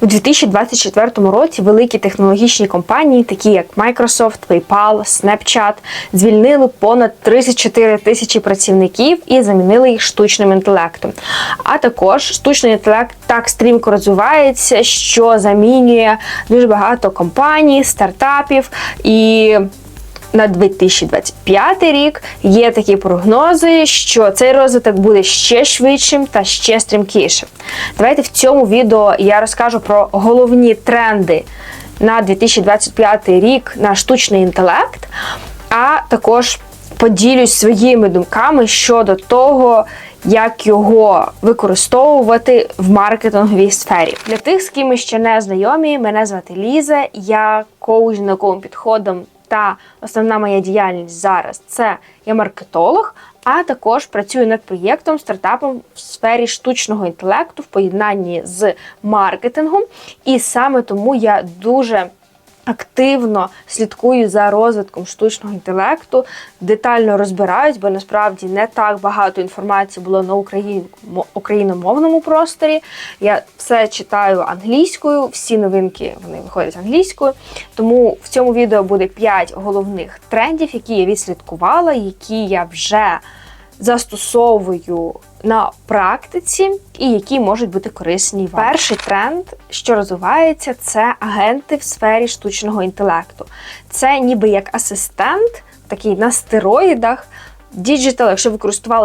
У 2024 році великі технологічні компанії, такі як Microsoft, PayPal, Snapchat, звільнили понад 34 тисячі працівників і замінили їх штучним інтелектом. А також штучний інтелект так стрімко розвивається, що замінює дуже багато компаній, стартапів і. На 2025 рік є такі прогнози, що цей розвиток буде ще швидшим та ще стрімкішим. Давайте в цьому відео я розкажу про головні тренди на 2025 рік на штучний інтелект, а також поділюсь своїми думками щодо того, як його використовувати в маркетинговій сфері. Для тих, з ким ми ще не знайомі, мене звати Ліза, я коуч науковим підходом та основна моя діяльність зараз це я маркетолог, а також працюю над проєктом стартапом в сфері штучного інтелекту в поєднанні з маркетингом. І саме тому я дуже активно слідкую за розвитком штучного інтелекту, детально розбираюсь, бо насправді не так багато інформації було на україномовному просторі. Я все читаю англійською, всі новинки вони виходять англійською. Тому в цьому відео буде 5 головних трендів, які я відслідкувала, які я вже застосовую на практиці і які можуть бути корисні вам. Перший тренд, що розвивається, це агенти в сфері штучного інтелекту. Це ніби як асистент, такий на стероїдах. Діджитал, якщо ви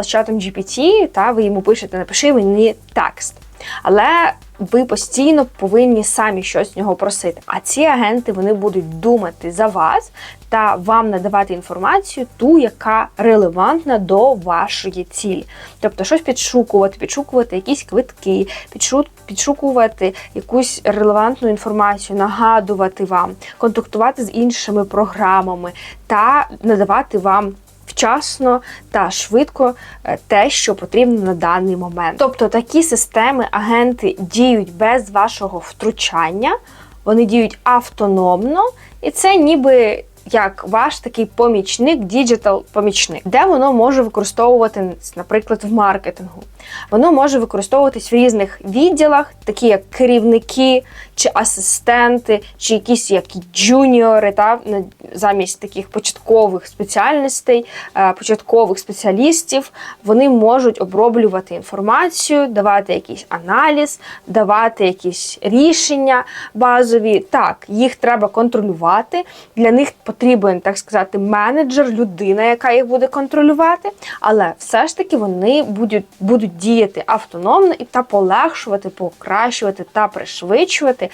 чатом GPT, та ви йому пишете, напиши мені текст. Але ви постійно повинні самі щось з нього просити. А ці агенти вони будуть думати за вас та вам надавати інформацію, ту, яка релевантна до вашої цілі. Тобто, щось підшукувати, підшукувати якісь квитки, підшукувати якусь релевантну інформацію, нагадувати вам, контактувати з іншими програмами та надавати вам вчасно та швидко е, те, що потрібно на даний момент. Тобто такі системи, агенти діють без вашого втручання, вони діють автономно, і це ніби як ваш такий помічник, діджитал-помічник, де воно може використовуватись, наприклад, в маркетингу. Воно може використовуватись в різних відділах, такі як керівники чи асистенти, чи якісь як джуніори, та замість таких початкових спеціальностей, е, початкових спеціалістів. Вони можуть оброблювати інформацію, давати якийсь аналіз, давати якісь рішення базові. Так, їх треба контролювати. Для них потрібен, так сказати, менеджер, людина, яка їх буде контролювати, але все ж таки вони будуть будуть діяти автономно і та полегшувати, покращувати та пришвидшувати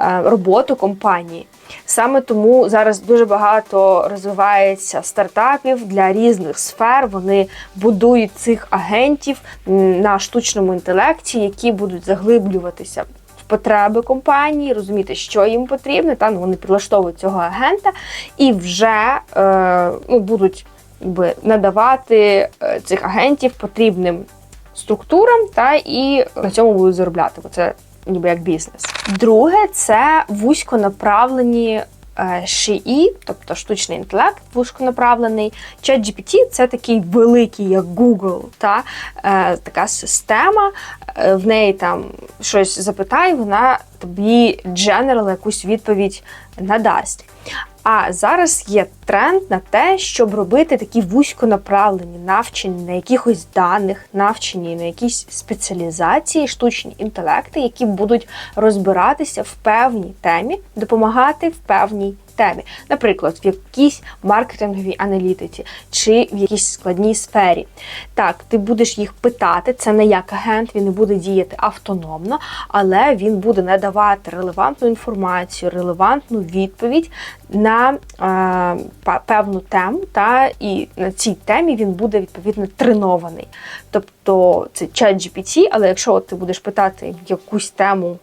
е, роботу компанії. Саме тому зараз дуже багато розвивається стартапів для різних сфер. Вони будують цих агентів на штучному інтелекті, які будуть заглиблюватися потреби компанії, розуміти, що їм потрібно. Та ну, вони підлаштовують цього агента і вже е, ну, будуть якби, надавати е, цих агентів потрібним структурам, та і на цьому будуть заробляти. Бо це ніби як бізнес. Друге, це вузьконаправлені ШІІ, тобто штучний інтелект, вузьконаправлений. ChatGPT – це такий великий, як Google, та е, така система. Е, в неї там щось запитай, вона тобі general якусь відповідь надасть. А зараз є тренд на те, щоб робити такі вузьконаправлені навчення на якихось даних, навчені на якісь спеціалізації, штучні інтелекти, які будуть розбиратися в певній темі, допомагати в певній темі, наприклад, в якійсь маркетинговій аналітиці чи в якійсь складній сфері. Так, ти будеш їх питати, це не як агент, він не буде діяти автономно, але він буде надавати релевантну інформацію, релевантну відповідь на е, певну тему, та і на цій темі він буде відповідно тренований. Тобто це чат GPT, але якщо ти будеш питати якусь тему.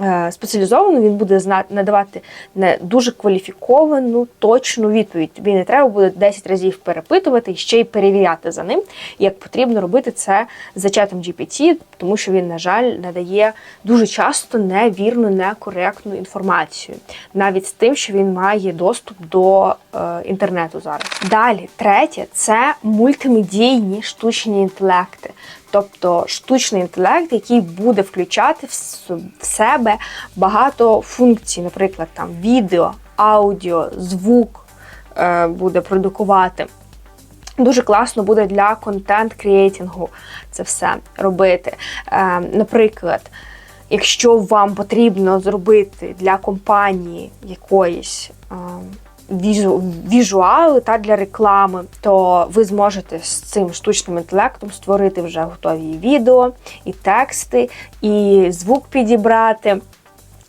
Е, спеціалізовану, він буде надавати не дуже кваліфіковану, точну відповідь. Тобі не треба буде 10 разів перепитувати і ще й перевіряти за ним, як потрібно робити це за чатом GPT, тому що він, на жаль, надає дуже часто невірну, некоректну інформацію, навіть з тим, що він має доступ до е, інтернету зараз. Далі, третє це мультимедійні штучні інтелекти. Тобто штучний інтелект, який буде включати в себе багато функцій, наприклад, там відео, аудіо, звук е, буде продукувати. Дуже класно буде для контент-крієтінгу це все робити. Е, наприклад, якщо вам потрібно зробити для компанії якоїсь е, візу, візуали та для реклами, то ви зможете з цим штучним інтелектом створити вже готові відео, і тексти, і звук підібрати.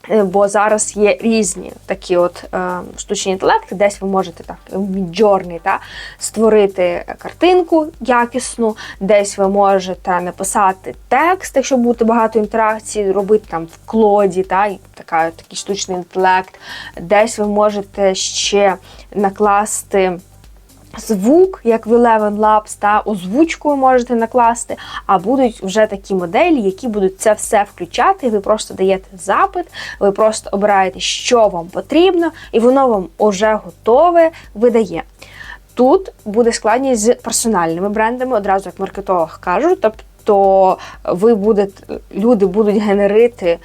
Е, Бо зараз є різні такі от е, штучні інтелекти, десь ви можете так міджорний та створити картинку якісну, десь ви можете написати текст, якщо буде багато інтеракцій, робити там в клоді, та така такий штучний інтелект. Десь ви можете ще накласти. Звук, як в Eleven Labs, та озвучку можете накласти, а будуть вже такі моделі, які будуть це все включати. Ви просто даєте запит, ви просто обираєте, що вам потрібно, і воно вам уже готове видає. Тут буде складність з персональними брендами, одразу як маркетолог кажу. Тобто ви будете, люди будуть генерити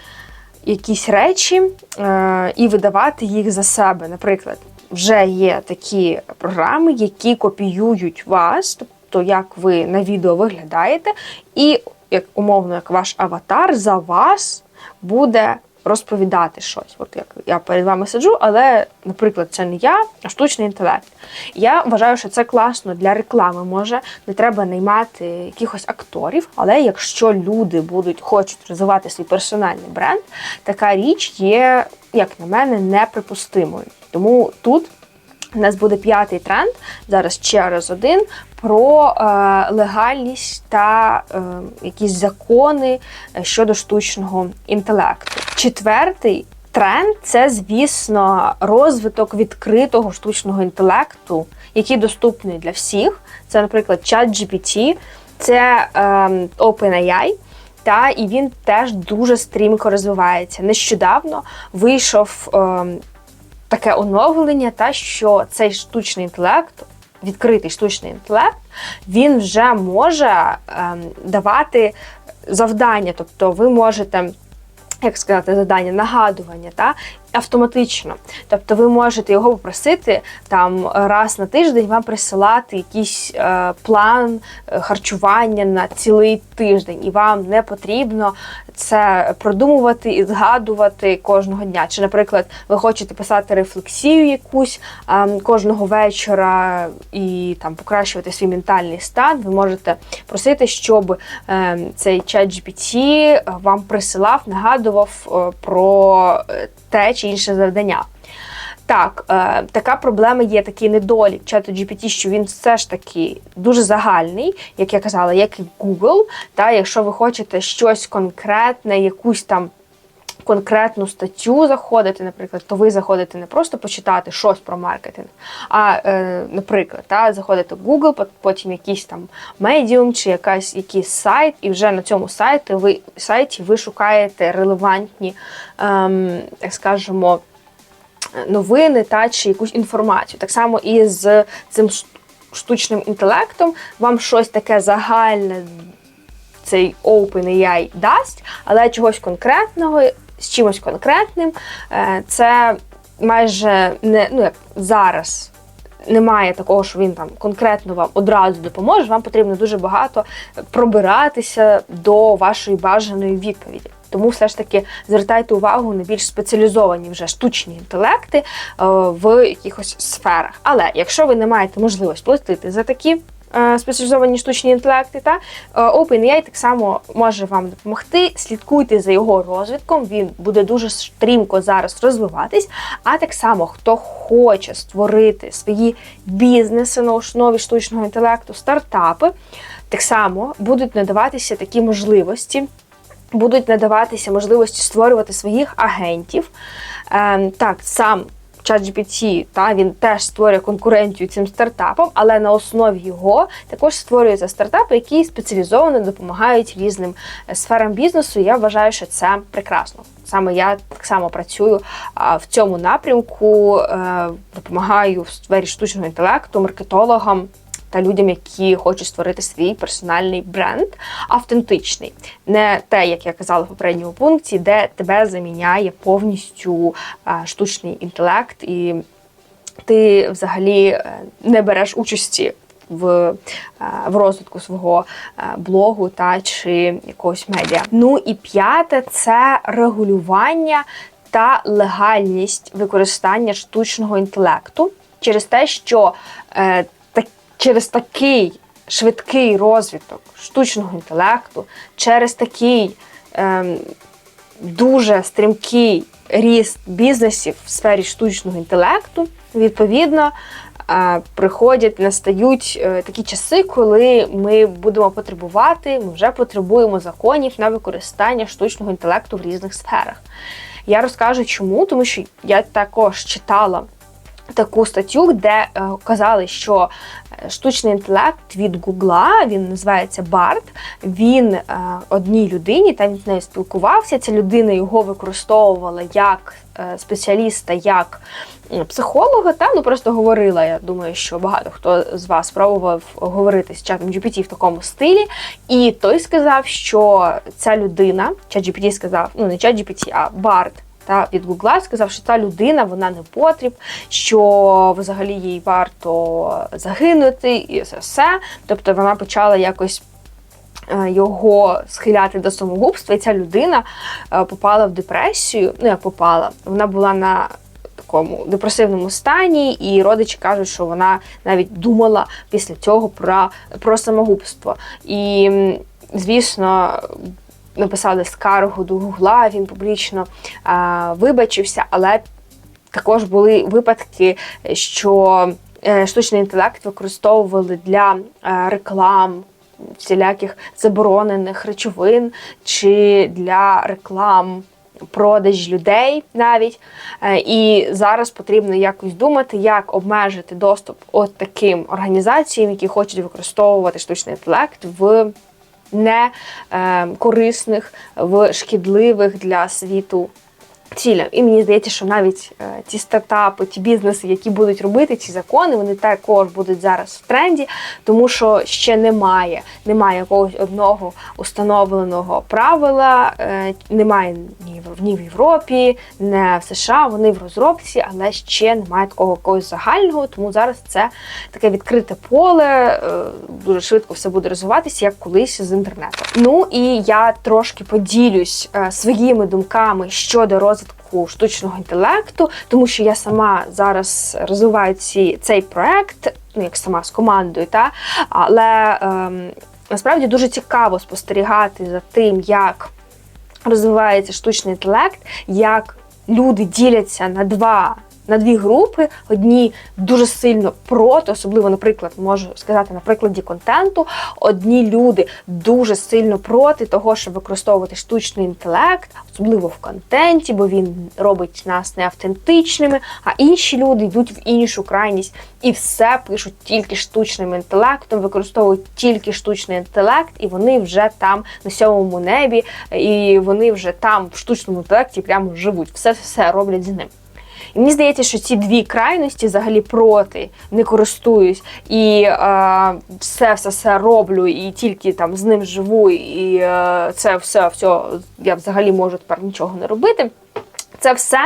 якісь речі е, і видавати їх за себе. Наприклад, вже є такі програми, які копіюють вас, тобто як ви на відео виглядаєте, і як умовно, як ваш аватар за вас буде розповідати щось. От як я перед вами сиджу, але, наприклад, це не я, а штучний інтелект. Я вважаю, що це класно для реклами. Може, не треба наймати якихось акторів, але якщо люди будуть хочуть розвивати свій персональний бренд, така річ є, як на мене, неприпустимою. Тому тут у нас буде п'ятий тренд, зараз через один, про е, легальність та е, якісь закони е, щодо штучного інтелекту. Четвертий тренд це, звісно, розвиток відкритого штучного інтелекту, який доступний для всіх. Це, наприклад, ChatGPT, це е, OpenAI. Та і він теж дуже стрімко розвивається. Нещодавно вийшов е, таке оновлення, та що цей штучний інтелект, відкритий штучний інтелект, він вже може ем, давати завдання. Тобто ви можете, як сказати, завдання, нагадування, та автоматично. Тобто ви можете його попросити там раз на тиждень вам присилати якийсь е, план е, харчування на цілий тиждень, і вам не потрібно це продумувати і згадувати кожного дня. Чи, наприклад, ви хочете писати рефлексію якусь е, кожного вечора і там покращувати свій ментальний стан, ви можете просити, щоб е, цей чат GPT вам присилав, нагадував е, про е, те чи інше завдання. Так, е, така проблема є, такий недолік чату GPT, що він все ж таки дуже загальний, як я казала, як і Google. Та якщо ви хочете щось конкретне, якусь там конкретну статтю заходити, наприклад, то ви заходите не просто почитати щось про маркетинг, а, е, наприклад, та, заходите в Google, потім якийсь там Medium чи якась, якийсь сайт, і вже на цьому сайті ви, сайті ви шукаєте релевантні, ем, так скажемо, новини та чи якусь інформацію. Так само і з цим штучним інтелектом вам щось таке загальне цей OpenAI дасть, але чогось конкретного з чимось конкретним. е, Це майже не ну як зараз. Немає такого, що він там конкретно вам одразу допоможе. Вам потрібно дуже багато пробиратися до вашої бажаної відповіді. Тому все ж таки звертайте увагу на більш спеціалізовані вже штучні інтелекти е, в якихось сферах. Але якщо ви не маєте можливості платити за такі спеціалізовані штучні інтелекти, та е, OpenAI так само може вам допомогти. Слідкуйте за його розвитком. Він буде дуже стрімко зараз розвиватись. А так само, хто хоче створити свої бізнеси на основі штучного інтелекту, стартапи, так само будуть надаватися такі можливості. Будуть надаватися можливості створювати своїх агентів. Ем, так, сам ChatGPT, та він теж створює конкуренцію цим стартапам, але на основі його також створюються стартапи, які спеціалізовано допомагають різним е, сферам бізнесу. Я вважаю, що це прекрасно. Саме я так само працюю в цьому напрямку, е, допомагаю в сфері штучного інтелекту, маркетологам та людям, які хочуть створити свій персональний бренд, автентичний, не те, як я казала в попередньому пункті, де тебе заміняє повністю штучний інтелект, і ти взагалі е, не береш участі. В, е, в розвитку свого е, блогу та чи якогось медіа. Ну і п'яте це регулювання та легальність використання штучного інтелекту через те, що е, через такий швидкий розвиток штучного інтелекту, через такий е, дуже стрімкий ріст бізнесів в сфері штучного інтелекту, відповідно. е, Приходять, настають е, такі часи, коли ми будемо потребувати, ми вже потребуємо законів на використання штучного інтелекту в різних сферах. Я розкажу чому, тому що я також читала таку статтю, де е, казали, що е, штучний інтелект від Гугла, він називається Барт. Він е, одній людині, там з нею спілкувався. Ця людина його використовувала як спеціаліста, як психолога. Та ну просто говорила. Я думаю, що багато хто з вас спробував говорити з чатом GPT в такому стилі. І той сказав, що ця людина, чат GPT сказав, ну не чат GPT, а Барт та від Гугла сказав, що ця людина вона не потріб, що взагалі їй варто загинути, і все все. Тобто вона почала якось. е, Його схиляти до самогубства, і ця людина е, попала в депресію. Ну, як попала, вона була на такому депресивному стані, і родичі кажуть, що вона навіть думала після цього про, про самогубство. І, звісно, написали скаргу до Гугла, він публічно а, вибачився, але також були випадки, що е, штучний інтелект використовували для е, реклам. Всіляких заборонених речовин чи для реклам продаж людей навіть. Е, І зараз потрібно якось думати, як обмежити доступ от таким організаціям, які хочуть використовувати штучний інтелект в не е, корисних, в шкідливих для світу цілях. І мені здається, що навіть е, ті стартапи, ті бізнеси, які будуть робити ці закони, вони також будуть зараз в тренді, тому що ще немає, немає якогось одного установленого правила, е, немає ні в ні в Європі, не в США. Вони в розробці, але ще немає такого якогось загального. Тому зараз це таке відкрите поле. е, Дуже швидко все буде розвиватися, як колись з інтернету. Ну і я трошки поділюсь е, своїми думками щодо розвитку штучного інтелекту, тому що я сама зараз розвиваю ці, цей проект, ну як сама з командою, та але ем, насправді дуже цікаво спостерігати за тим, як розвивається штучний інтелект, як люди діляться на два. На дві групи одні дуже сильно проти, особливо, наприклад, можу сказати на прикладі контенту. Одні люди дуже сильно проти того, щоб використовувати штучний інтелект, особливо в контенті, бо він робить нас неавтентичними. А інші люди йдуть в іншу крайність і все пишуть тільки штучним інтелектом, використовують тільки штучний інтелект, і вони вже там на сьомому небі, і вони вже там в штучному інтелекті прямо живуть. Все все роблять з ним. І мені здається, що ці дві крайності взагалі проти не користуюсь і е, все, все, все роблю, і тільки там з ним живу, і е, це все, все я взагалі можу тепер нічого не робити. Це все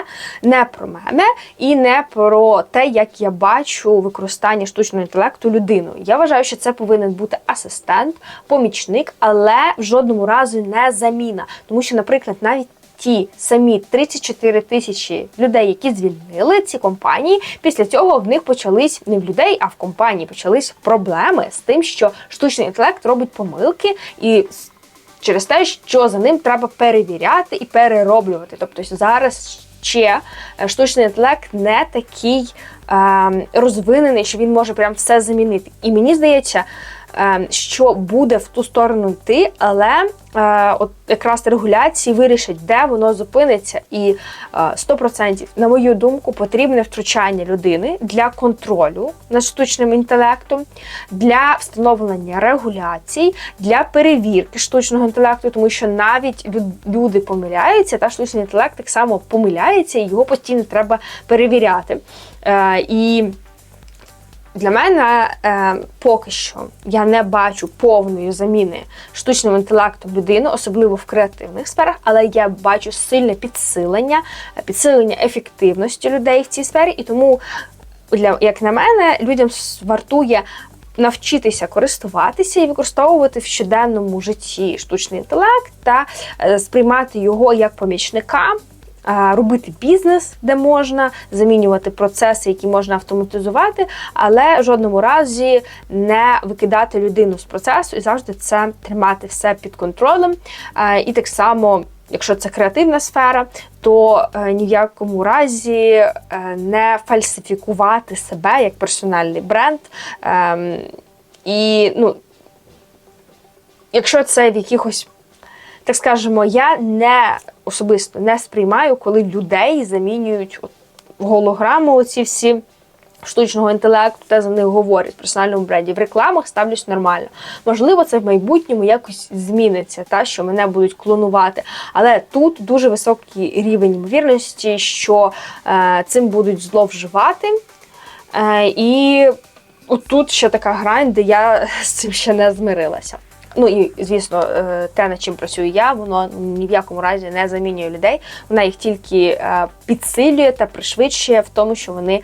не про мене і не про те, як я бачу використання штучного інтелекту людиною. Я вважаю, що це повинен бути асистент, помічник, але в жодному разу не заміна. Тому що, наприклад, навіть ті самі 34 тисячі людей, які звільнили ці компанії, після цього в них почались не в людей, а в компанії почались проблеми з тим, що штучний інтелект робить помилки і через те, що за ним треба перевіряти і перероблювати. Тобто зараз ще е, штучний інтелект не такий е, розвинений, що він може прям все замінити. І мені здається, що буде в ту сторону йти, але е, от якраз регуляції вирішать, де воно зупиниться. І е, 100%, на мою думку, потрібне втручання людини для контролю над штучним інтелектом, для встановлення регуляцій, для перевірки штучного інтелекту, тому що навіть люди помиляються, та штучний інтелект так само помиляється, і його постійно треба перевіряти. Е, і Для мене е, поки що я не бачу повної заміни штучним інтелектом людини, особливо в креативних сферах, але я бачу сильне підсилення, підсилення ефективності людей в цій сфері, і тому, для як на мене, людям вартує навчитися користуватися і використовувати в щоденному житті штучний інтелект та е, сприймати його як помічника. Робити бізнес, де можна замінювати процеси, які можна автоматизувати, але в жодному разі не викидати людину з процесу і завжди це тримати все під контролем. І так само, якщо це креативна сфера, то е, ні в якому разі е, не фальсифікувати себе як персональний бренд. Ем, І ну, якщо це в якихось, так скажемо, я не особисто не сприймаю, коли людей замінюють от, голограму оці всі. Штучного інтелекту, те за них говорять в персональному бренді. В рекламах ставлюсь нормально. Можливо, це в майбутньому якось зміниться, та що мене будуть клонувати. Але тут дуже високий рівень ймовірності, що е, цим будуть зловживати. Е, і отут ще така грань, де я з цим ще не змирилася. Ну і звісно, е, те, над чим працюю я, воно ні в якому разі не замінює людей. Вона їх тільки е, підсилює та пришвидшує в тому, що вони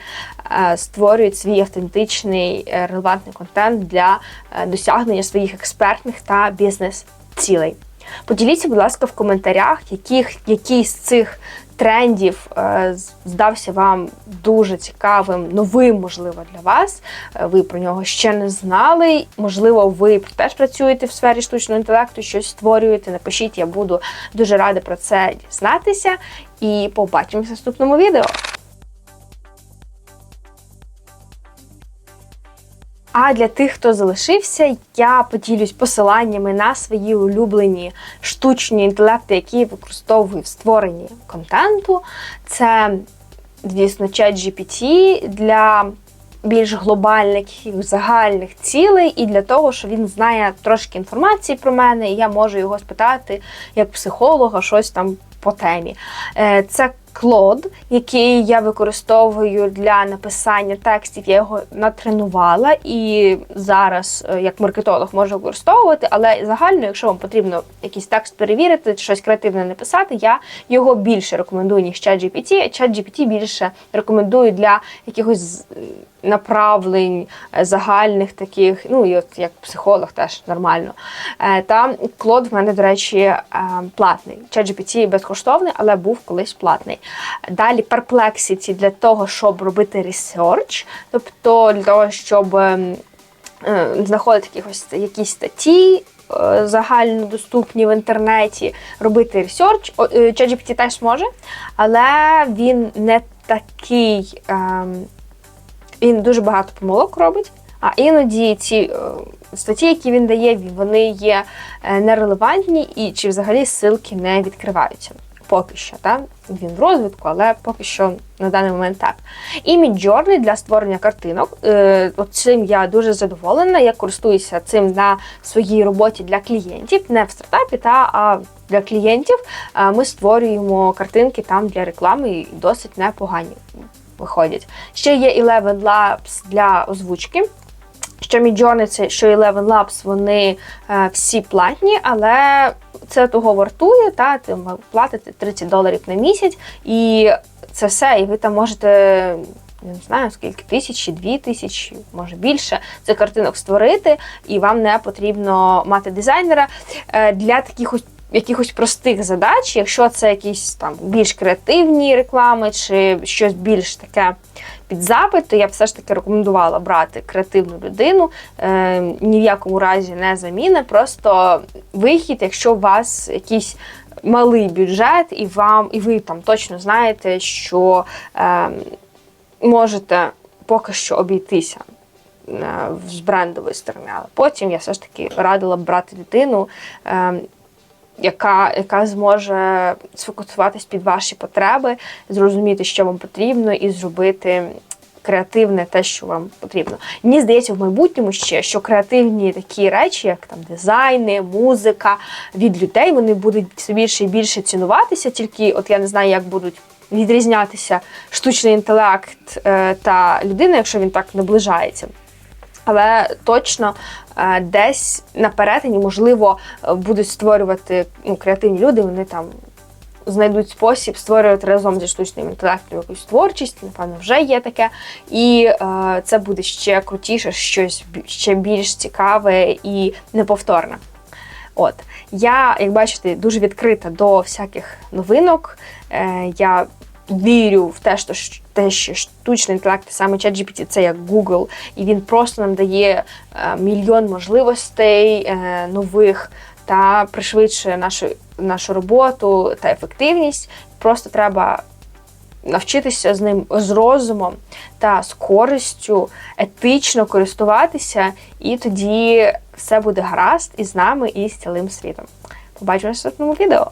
е, створюють свій автентичний релевантний контент для досягнення своїх експертних та бізнес-цілей. Поділіться, будь ласка, в коментарях, яких, який з цих трендів е, здався вам дуже цікавим, новим, можливо, для вас. Е, Ви про нього ще не знали. Можливо, ви теж працюєте в сфері штучного інтелекту, щось створюєте. Напишіть, я буду дуже рада про це дізнатися. І побачимось в наступному відео. А для тих, хто залишився, я поділюсь посиланнями на свої улюблені штучні інтелекти, які використовую в створенні контенту. Це, звісно, ChatGPT для більш глобальних і загальних цілей, і для того, що він знає трошки інформації про мене, і я можу його спитати як психолога щось там по темі. Е, Це Клод, який я використовую для написання текстів, я його натренувала і зараз е, як маркетолог можу використовувати, але загально, якщо вам потрібно якийсь текст перевірити, щось креативне написати, я його більше рекомендую, ніж ChatGPT. ChatGPT більше рекомендую для якихось направлень е, загальних таких, ну і от як психолог теж нормально. Е, Та Клод в мене, до речі, е, платний. ChatGPT безкоштовний, але був колись платний. Далі Perplexity для того, щоб робити research, тобто для того, щоб ем, е, знаходити якихось якісь статті. е, Загальнодоступні в інтернеті робити ресерч. Е, ChatGPT теж може, але він не такий, ем, він дуже багато помилок робить. А іноді ці статті, які він дає, вони є нерелевантні і чи взагалі ссылки не відкриваються. Поки що, так? Він в розвитку, але поки що на даний момент так. І Midjourney для створення картинок. Е, от цим я дуже задоволена. Я користуюся цим на своїй роботі для клієнтів, не в стартапі, та а для клієнтів. Е, Ми створюємо картинки там для реклами і досить непогані виходять. Ще є Eleven Labs для озвучки. Що це що Eleven Labs, вони е, всі платні, але це того вартує, та ти платите 30 доларів на місяць, і це все. І ви там можете, не знаю скільки тисячі, дві тисячі, може більше цих картинок створити, і вам не потрібно мати дизайнера Е, для таких ось якихось простих задач, якщо це якісь там більш креативні реклами чи щось більш таке під запит, то я б все ж таки рекомендувала брати креативну людину. Е, ні в якому разі не заміна, просто вихід, якщо у вас якийсь малий бюджет, і вам, і ви там точно знаєте, що е, можете поки що обійтися е, з брендової сторони. Але потім я все ж таки радила б брати людину, е, яка, яка зможе сфокусуватись під ваші потреби, зрозуміти, що вам потрібно, і зробити. Креативне те, що вам потрібно. Мені здається, в майбутньому ще що креативні такі речі, як там дизайни, музика від людей, вони будуть все більше і більше цінуватися. Тільки, от я не знаю, як будуть відрізнятися штучний інтелект е, та людина, якщо він так наближається. Але точно е, десь на перетині, можливо, е, будуть створювати ну, креативні люди, вони там знайдуть спосіб створювати разом зі штучним інтелектом якусь творчість, напевно, вже є таке. І е, це буде ще крутіше, щось ще більш цікаве і неповторне. От я, як бачите, дуже відкрита до всяких новинок. Е, я вірю в те, що те, що штучний інтелект, саме ChatGPT, це як Google, і він просто нам дає е, мільйон можливостей е, нових та пришвидшує нашу, нашу роботу та ефективність. Просто треба навчитися з ним з розумом та з користю етично користуватися, і тоді все буде гаразд і з нами, і з цілим світом. Побачимося в наступному відео.